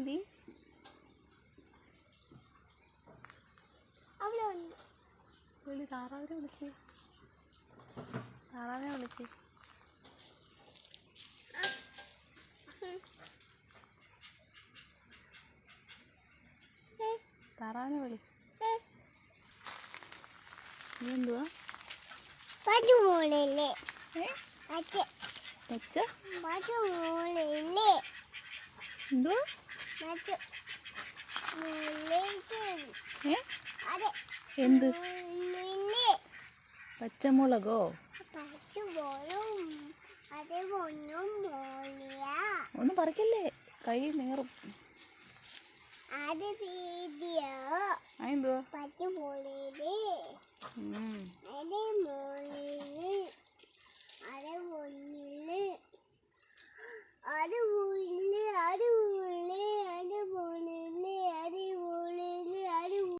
ഉണ്ട്. വിളി താറാവിനെ വിളിച്ച്. താറാവിനെ വിളിച്ച്. താറാവിനെ വിളി. നീ എന്തുവാ? വെച്ച പറ്റുമോളില്ലേ എന്തുവാ? എന്ത്? പച്ചമുളകോ? ഒന്നും പറിക്കല്ലേ? കൈ നേറും. അത് എന്തുവാ പറ്റുപോളിൽ